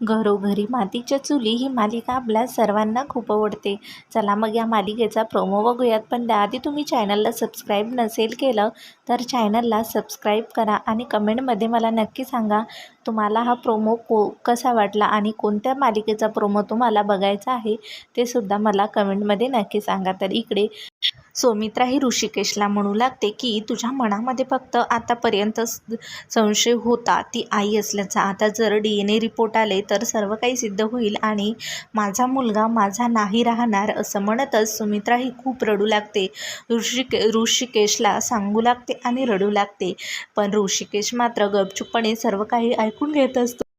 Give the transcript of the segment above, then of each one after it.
घरोघरी मातीच्या चुली ही मालिका आपल्या सर्वांना खूप आवडते. चला मग या मालिकेचा प्रोमो बघूयात. पण त्याआधी तुम्ही चॅनलला सबस्क्राईब नसेल केलं तर चॅनलला सबस्क्राईब करा आणि कमेंटमध्ये मला नक्की सांगा. तुम्हाला हा प्रोमो को कसा वाटला आणि कोणत्या मालिकेचा प्रोमो तुम्हाला बघायचा आहे ते सुद्धा मला कमेंटमध्ये नक्की सांगा. तर इकडे सौमित्रा ही ऋषिकेशला म्हणू लागते की तुझ्या मनामध्ये फक्त आतापर्यंत संशय होता. ती आई असल्याचा. आता जर डी एन ए रिपोर्ट आले तर सर्व काही सिद्ध होईल आणि माझा मुलगा माझा नाही राहणार असं म्हणतच सुमित्रा ही खूप रडू लागते. ऋषिके ऋषिकेशला सांगू लागते आणि रडू लागते. पण ऋषिकेश मात्र गपचूपपणे सर्व काही ऐकून घेत असतो.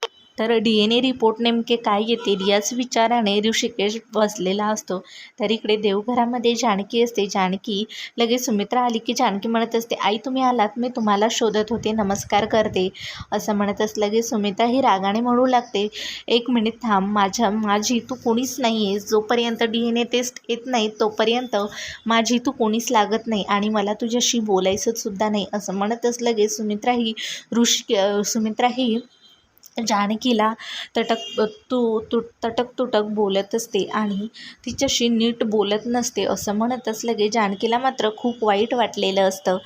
तर डी एन ए रिपोर्ट नेमके काय येतील याच विचाराने ऋषिकेश बसलेला असतो. तर इकडे देवघरामध्ये जानकी असते. जानकी लगेच सुमित्रा आली की जानकी म्हणत असते आई तुम्ही आलात. मी तुम्हाला शोधत होते. नमस्कार करते. असं म्हणत असं लगेच सुमित्रा ही रागाने म्हणू लागते एक मिनिट थांब. माझ्या माझी तू कोणीच नाही आहेस जोपर्यंत डी एन ए टेस्ट येत नाही तोपर्यंत माझी तू कोणीच लागत नाही आणि मला तुझ्याशी बोलायचंसुद्धा नाही. असं म्हणतच लगेच सुमित्रा ही ऋषी सुमित्रा ही जानकीला तटक तू तु तटक तुटक बोलत असते आणि तिच्याशी नीट बोलत नसते असं म्हणतच लगे जानकीला मात्र खूप वाईट वाटलेलं असतं.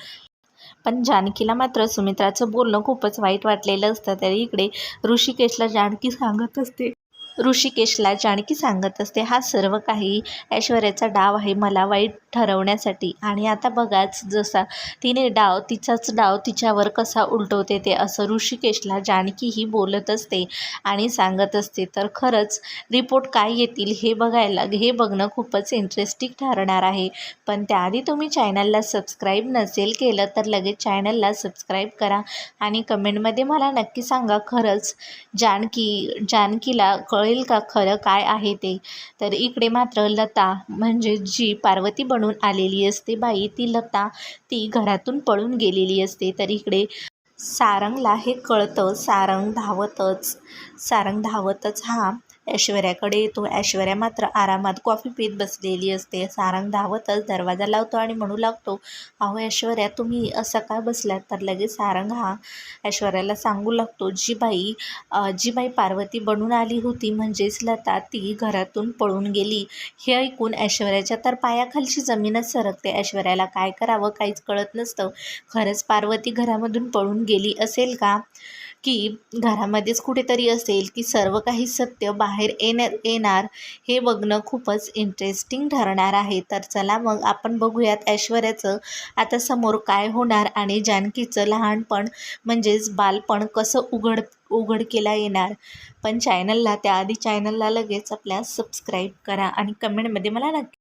पण जानकीला मात्र सुमित्राचं बोलणं खूपच वाईट वाटलेलं असतं. तरी इकडे ऋषिकेशला जानकी सांगत असते ऋषिकेशला जानकी सांगत असते हा सर्व काही ऐश्वर्याचा डाव आहे मला वाईट ठरवण्यासाठी. आणि आता बघाच जसा तिने डाव तिचाच डाव तिच्यावर कसा उलटवते ते असं ऋषिकेशला जानकी ही बोलत असते आणि सांगत असते. तर खरंच रिपोर्ट काय येतील हे बघायला हे बघणं खूपच इंटरेस्टिंग ठरणार आहे. पण त्याआधी तुम्ही चॅनलला सबस्क्राईब नसेल केलं तर लगेच चॅनलला सबस्क्राईब करा आणि कमेंटमध्ये मला नक्की सांगा खरंच जानकी जानकीला कळेल का खरं काय आहे ते? तर इकडे मात्र लता म्हणजे जी पार्वती बनून आलेली असते बाई ती लता ती घरातून पळून गेलेली असते. तर इकडे सारंगला हे कळतं सारंग धावतच सारंग धावतच हा ऐश्वर्याकडे येतो. ऐश्वर्या मात्र आरामात कॉफी पीत बसलेली असते. सारंग धावतच दरवाजा लावतो आणि म्हणू लागतो अहो ऐश्वर्या तुम्ही असं का बसलात? तर लगेच सारंग हा ऐश्वर्याला सांगू लागतो जी बाई जी बाई पार्वती बनून आली होती म्हणजेच लता ती घरातून पळून गेली. हे ऐकून ऐश्वर्याच्या तर पायाखालची जमीनच सरकते. ऐश्वर्याला काय करावं काहीच कळत नसतं. खरंच पार्वती घरामधून पळून गेली असेल का? की घरामध्येच कुठेतरी असेल की सर्व काही सत्य बाहेर येणार येणार हे बघणं खूपच इंटरेस्टिंग ठरणार आहे. तर चला मग आपण बघूयात ऐश्वर्याचं आता समोर काय होणार आणि जानकीचं लहानपण म्हणजेच बालपण कसं उघड उघडकीला येणार. पण चॅनलला त्याआधी चॅनलला लगेच आपल्या सबस्क्राईब करा आणि कमेंटमध्ये मला नक्की